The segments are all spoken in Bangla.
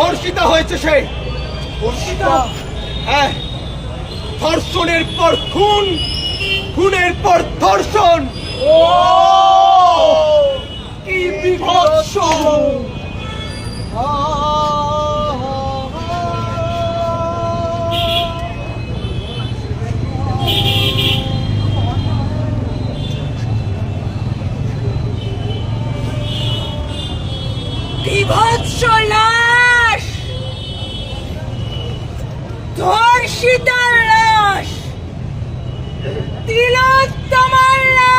ধর্ষিতা হয়েছে সে। হ্যাঁ। ধর্ষণের পর খুন খুনের পর ধর্ষণ। কি বিভৎস। বিভৎস লাশ ধর্ষিতার লাশ। তিলোত্তমার লাশ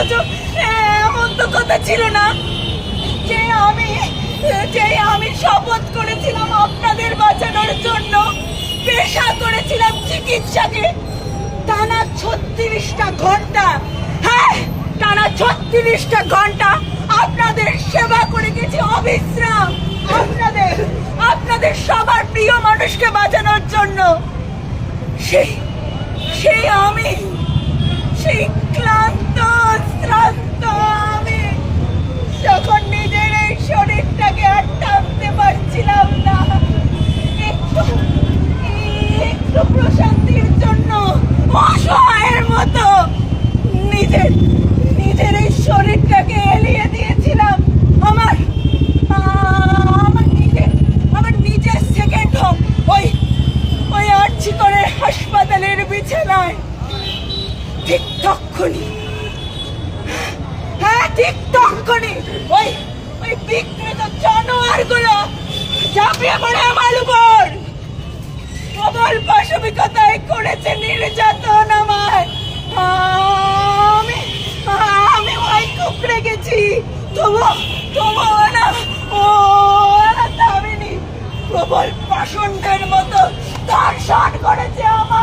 অথচ এমন তো কথা ছিল না। যে আমি যে আমি শপথ করেছিলাম আপনাদের বাঁচানোর জন্য, পেশা করেছিলাম চিকিৎসাকে। টানা ছত্রিশটা ঘণ্টা হ্যাঁ টানা ছত্রিশটা ঘণ্টা আপনাদের সেবা করে গেছি অবিশ্রাম। আপনাদের আপনাদের সবার প্রিয় মানুষকে বাঁচানোর জন্য। সেই সেই আমি, সেই ক্লান্ত শ্রান্ত আমি যখন নিজের এই শরীরটাকে আর টানতে পারছিলাম না একটু একটু প্রশান্তির জন্য অসহায়ের মতো। নিজের নিজের এই শরীরটাকে এলিয়ে দিয়েছিলাম। আমার আমার নিজের আমার নিজের সেকেন্ড হোম ওই ওই আর্জি করে হাসপাতালের বিছানায়। ঠিক তক্ষুনি। হ্যাঁ ঠিক তক্ষুনি। ওই ওই বিকৃত জানোয়ারগুলো ঝাঁপিয়ে পড়ে আমার উপর। প্রবল পাশবিকতায় করেছে নির্যাতন আমায়। আমি আমি ওই কুকড়ে গেছি। তবু তবু না ও থামেনি প্রবল পাষণ্ডের মতো তার শাট করেছে আমায়।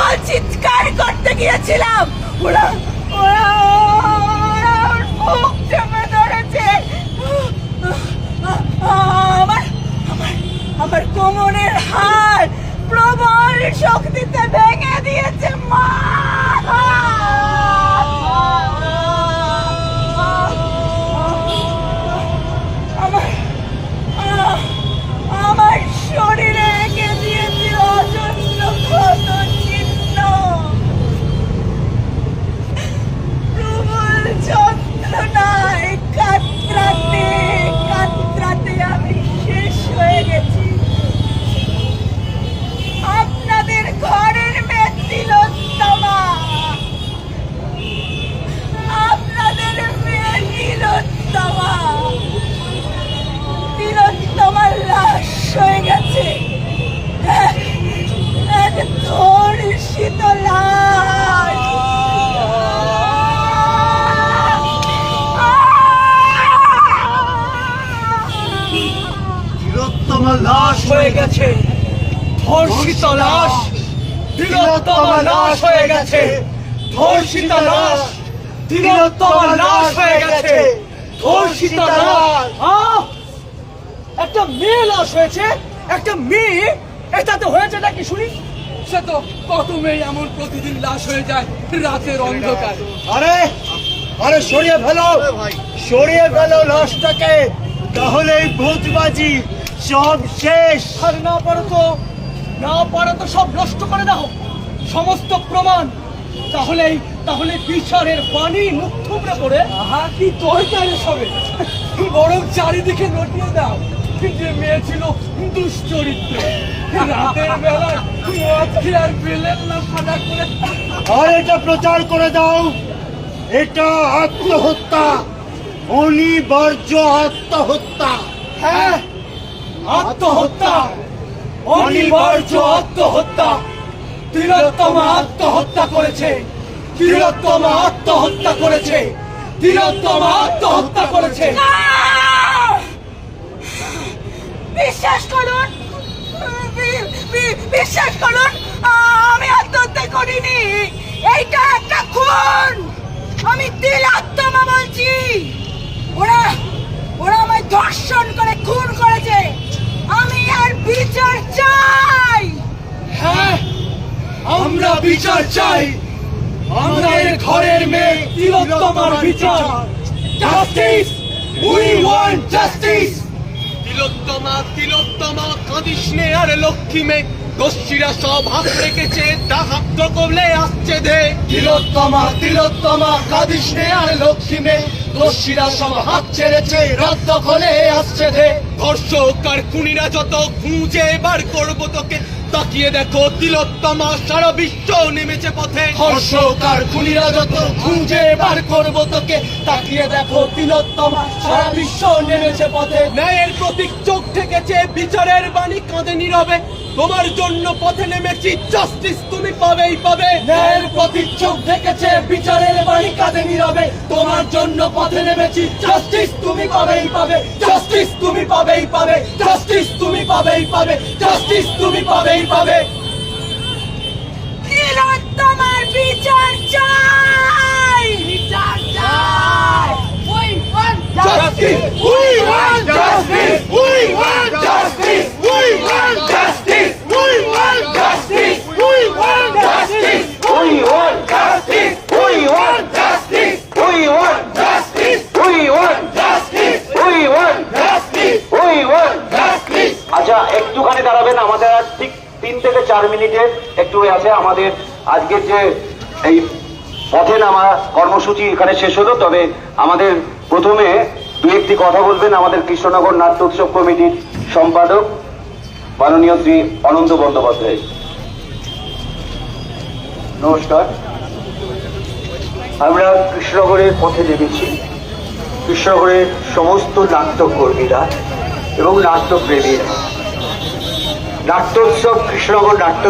প্রবল চিৎকার করতে গিয়েছিলাম। ওরা ওরা মুখ চেপে ধরেছে। আমার আমার আমার কোমরের হাড় প্রবল শক্তিতে ভেঙে ধর্ষিত লাশ লাশ হয়ে গেছে। ধর্ষিত লাশ। লাশ। হয়ে গেছে। ধর্ষিত লাশ। তিলোত্তমা লাশ হয়ে গেছে। ধর্ষিত লাশ! একটা মেয়ে লাশ হয়েছে। একটা মেয়ে এটাতে হয়েছে নাকি শুনি? সে তো কত মেয়ে এমন প্রতিদিন লাশ হয়ে যায় রাতের অন্ধকারে। আরে আরে সরিয়ে ফেলো। সরিয়ে ফেলো লাশটাকে তাহলে এই ভূতবাজি সব শেষ। আর না পারো তো না পারো তো সব নষ্ট করে দাও। সমস্ত প্রমাণ। তাহলেই তাহলে বিচারের পানি মুখ থুবড়ে পড়ে। আহা কি দরকার সবে বরং চারিদিকে নটিয়ে দাও। যে মেয়ে ছিল দুশ্চরিত্র। আর এটা প্রচার করে দাও। এটা আত্মহত্যা। অনিবার্য আত্মহত্যা। হ্যাঁ। আত্মহত্যা। অনিবার্য আত্মহত্যা। তিলোত্তমা আত্মহত্যা করেছে। তিলোত্তমা আত্মহত্যা করেছে। তিলোত্তমা আত্মহত্যা করেছে। বিশ্বাস করুন বিশ্বাস করুন আমি আত্মহত্যা করিনি। এইটা একটা খুন। আমি তিল আত্মমা বলছি। ওরা ওরা আমায় ধর্ষণ করে, খুন করেছে। আমি আর বিচার চাই। হ্যাঁ আমরা বিচার চাই। আমাদের ঘরের মেয়ে তিলোত্তমার বিচার। Justice we want justice Tilottama Tilottama, কাঁদিস নে আর লক্ষ্মী মেয়ে। দস্যিরা সব হাত রেখেছে ডাহাত কবলে আসছে দে তিলোত্তমা তিলোত্তমা, কাঁদিস নে আর লক্ষ্মী মেয়ে। দস্যিরা সব হাত ছেড়েছে রক্ত খোলে আসছে দে ধর্ষক আর খুনিরা যত খুঁজে বার করব তোকে। তাকিয়ে দেখো তিলোত্তমা সারা বিশ্ব নেমেছে পথে। হর্ষকার খুনিরা যত খুঁজে বার করব তোকে। তাকিয়ে দেখো তিলোত্তমা সারা বিশ্ব নেমেছে পথে। ন্যায়ের প্রতীক চোখ থেকেছে বিচারের বাণী কাঁদে নীরবে। তোমার জন্য পথে নেমেছি। জাস্টিস তুমি পাবেই পাবে। ন্যায়ের প্রতি চোখ দেখেছে বিচারের বাড়ি কাঁধে নীরবে। তোমার জন্য পথে নেমেছি। জাস্টিস তুমি পাবেই পাবে। জাস্টিস তুমি পাবেই পাবে। জাস্টিস তুমি পাবেই পাবে। জাস্টিস তুমি পাবেই পাবে। মিনিটের একটু আছে, আমাদের আজকের যে এই পথে নামা কর্মসূচি এখানে শেষ হলো, তবে আমাদের প্রথমে দু একটি কথা বলবেন আমাদের কৃষ্ণনগর নাট্য উৎসব কমিটির সম্পাদক মাননীয় শ্রী অনন্ত বন্দ্যোপাধ্যায়। নমস্কার। আমরা কৃষ্ণনগরের পথে নেমেছি। কৃষ্ণনগরের সমস্ত নাট্যকর্মীরা এবং নাট্যপ্রেমীরা নাট্যোৎসব কৃষ্ণনগর নাট্য